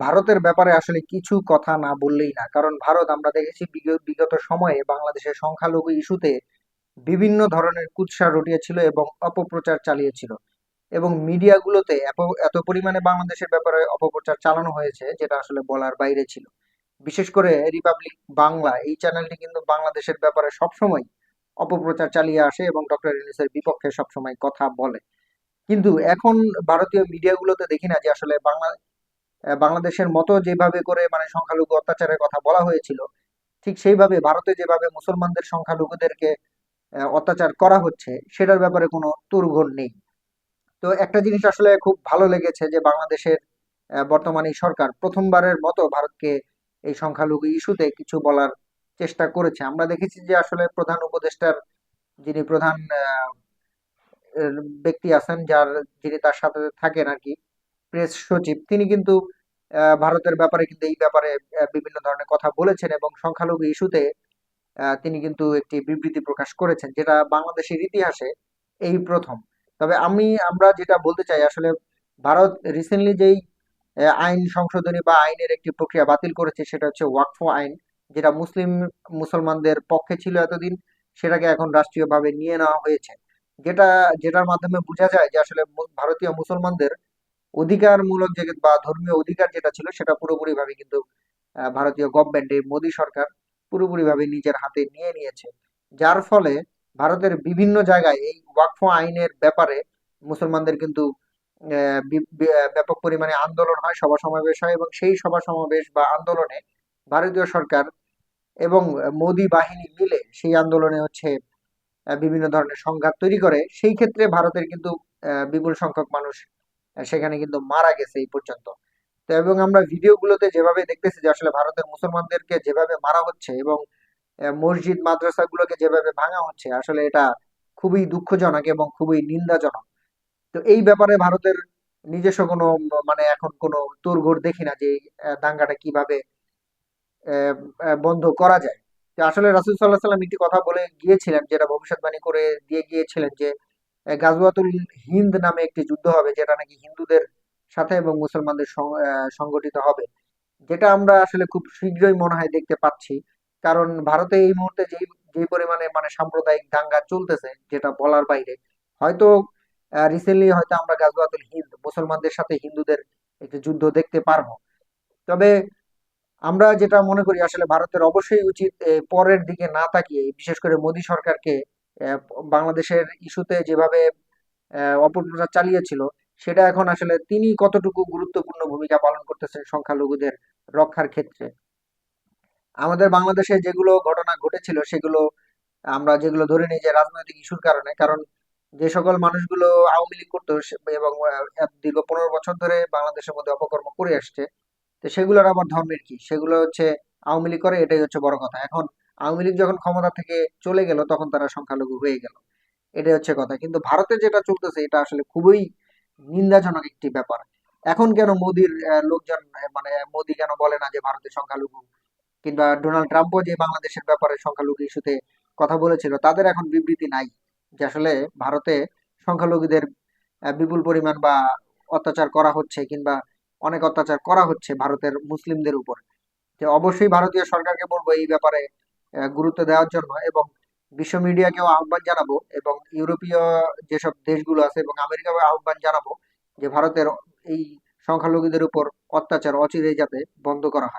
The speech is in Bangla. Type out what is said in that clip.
ভারতের ব্যাপারে আসলে কিছু কথা না বললেই না। কারণ ভারত আমরা দেখেছি বিগ- বিগত সময়ে বাংলাদেশের সংখ্যালঘু ইস্যুতে বিভিন্ন ধরনের কুৎসা রটিয়েছিল এবং অপপ্রচার চালিয়েছিল। এবং মিডিয়াগুলোতে এত- পরিমাণে বাংলাদেশের ব্যাপারে অপপ্রচার চালানো হয়েছে যেটা আসলে বলার বাইরে ছিল। বিশেষ করে রিপাবলিক বাংলা, এই চ্যানেলটি কিন্তু বাংলাদেশের ব্যাপারে সবসময় অপপ্রচার চালিয়ে আসে এবং ডক্টর ইউনূসের বিপক্ষে সবসময় কথা বলে। কিন্তু এখন ভারতীয় মিডিয়াগুলোতে দেখি না যে আসলে বাংলা বাংলাদেশের মতো যেভাবে করে মানে সংখ্যালঘু অত্যাচারের কথা বলা হয়েছিল, ঠিক সেইভাবে ভারতে যেভাবে মুসলমানদের সংখ্যালঘুদেরকে অত্যাচার করা হচ্ছে, সেটার ব্যাপারে কোনো তোড়জোড় নেই। তো একটা জিনিস আসলে খুব ভালো লেগেছে যে বাংলাদেশের বর্তমান এই সরকার প্রথমবারের মতো ভারতকে এই সংখ্যালঘু ইস্যুতে কিছু বলার চেষ্টা করেছে। আমরা দেখেছি যে আসলে প্রধান উপদেষ্টার যিনি প্রধান ব্যক্তি আছেন, যার, যিনি তার সাথে থাকেন আর কি প্রেস সচিব, তিনি কিন্তু ভারতের ব্যাপারে কিন্তু এই ব্যাপারে বিভিন্ন ধরনের কথা বলেছেন এবং সংখ্যালঘু ইস্যুতে তিনি কিন্তু একটি বিবৃতি প্রকাশ করেছেন, যেটা বাংলাদেশের ইতিহাসে এই প্রথম। তবে আমি, আমরা যেটা বলতে চাই, আসলে ভারত রিসেন্টলি যেই আইন সংশোধনী বা আইনের একটি প্রক্রিয়া বাতিল করেছে, সেটা হচ্ছে ওয়াকফ আইন, যেটা মুসলিম, মুসলমানদের পক্ষে ছিল এতদিন, সেটাকে এখন রাষ্ট্রীয়ভাবে নিয়ে নেওয়া হয়েছে। যেটা, যেটার মাধ্যমে বোঝা যায় যে আসলে ভারতীয় মুসলমানদের অধিকারমূলক যে বা ধর্মীয় অধিকার যেটা ছিল সেটা পুরোপুরি ভাবে কিন্তু ভারতীয় গভর্নমেন্ট এই মোদী সরকার পুরোপুরি ভাবে নিজের হাতে নিয়ে নিয়েছে। যার ফলে ভারতের বিভিন্ন জায়গায় এই ওয়াকফ আইনের ব্যাপারে মুসলমানদের কিন্তু ব্যাপক পরিমাণে আন্দোলন হয় সভা সমাবেশ হয় এবং সেই সভা সমাবেশ বা আন্দোলনে ভারতীয় সরকার এবং মোদী বাহিনী মিলে সেই আন্দোলনে হচ্ছে বিভিন্ন ধরনের সংঘাত তৈরি করে। সেই ক্ষেত্রে ভারতের কিন্তু বিপুল সংখ্যক মানুষ সেখানে কিন্তু মারা গেছে এই পর্যন্ত। তো এবং আমরা ভিডিওগুলোতে যেভাবে দেখতেছি যে আসলে ভারতের মুসলমানদেরকে যেভাবে মারা হচ্ছে এবং মসজিদ, মাদ্রাসাগুলোকে যেভাবে ভাঙা হচ্ছে, আসলে এটা খুবই দুঃখজনক এবং খুবই নিন্দাজনক। তো এই ব্যাপারে ভারতের নিজস্ব কোনো মানে এখন কোনো তোড়জোড় দেখি না যে দাঙ্গাটা কীভাবে বন্ধ করা যায়। আসলে রাসূল সাল্লাহ সাল্লাম একটি কথা বলে গিয়েছিলেন, যেটা ভবিষ্যৎবাণী করে দিয়ে গিয়েছিলেন যে গাজওয়াতুল হিন্দ নামে একটি যুদ্ধ হবে, যেটা নাকি হিন্দুদের সাথে এবং মুসলমানদের সংগঠিত হবে। যেটা আমরা আসলে খুব শীঘ্রই মনে হয় দেখতে পাচ্ছি। কারণ ভারতে এই মুহূর্তে যেই যে পরিমাণে মানে সাম্প্রদায়িক দাঙ্গা চলতেছে, যেটা বলার বাইরে, হয়তো রিসেন্টলি হয়তো আমরা গাজওয়াতুল হিন্দ, মুসলমানদের সাথে হিন্দুদের একটি যুদ্ধ দেখতে পারব। তবে আমরা যেটা মনে করি, আসলে ভারতের অবশ্যই উচিত পরের দিকে না তাকিয়ে, বিশেষ করে মোদী সরকারকে বাংলাদেশের ইস্যুতে যেভাবে অপপ্রচার চালিয়েছিল, সেটা এখন আসলে তিনি কতটুকু গুরুত্বপূর্ণ ভূমিকা পালন করতেছেন সংখ্যালঘুদের রক্ষার ক্ষেত্রে? আমাদের বাংলাদেশে যেগুলো ঘটনা ঘটেছিল, সেগুলো আমরা যেগুলো ধরে নিই যে রাজনৈতিক ইস্যুর কারণে, কারণ যে সকল মানুষগুলো আওয়ামী লীগ করতো এবং দীর্ঘ পনেরো বছর ধরে বাংলাদেশের মধ্যে অপকর্ম করে আসছে, তো সেগুলোর আবার ধর্মের কি? সেগুলো হচ্ছে আওয়ামী লীগ করে, এটাই হচ্ছে বড় কথা। এখন আওয়ামী লীগ যখন ক্ষমতা থেকে চলে গেল, তখন তারা সংখ্যালঘু হয়ে গেল। এটাই হচ্ছে কথা। কিন্তু ভারতে যেটা চলতেছে, এটা আসলে খুবই নিন্দাজনক একটি ব্যাপার। এখন কেন মোদির লোকজন মানে মোদি কেন বলে না যে ভারতের সংখ্যালঘু? কিংবা ডোনাল্ড ট্রাম্পও যে বাংলাদেশের ব্যাপারে সংখ্যালঘু ইস্যুতে কথা বলেছিল, তাদের এখন বিবৃতি নাই যে আসলে ভারতে সংখ্যালঘুদের বিপুল পরিমাণ বা অত্যাচার করা হচ্ছে কিংবা অনেক অত্যাচার করা হচ্ছে ভারতের মুসলিমদের উপর। যে অবশ্যই ভারতীয় সরকারকে বলব এই ব্যাপারে গুরুত্ব দেওয়ার জন্য এবং বিশ্ব মিডিয়াকেও আহ্বান জানাব এবং ইউরোপীয় যেসব দেশগুলো আছে এবং আমেরিকাকে আহ্বান জানাব যে ভারতের এই সংখ্যালঘুদের উপর অত্যাচার, অচিরেই যাতে বন্ধ করা হয়।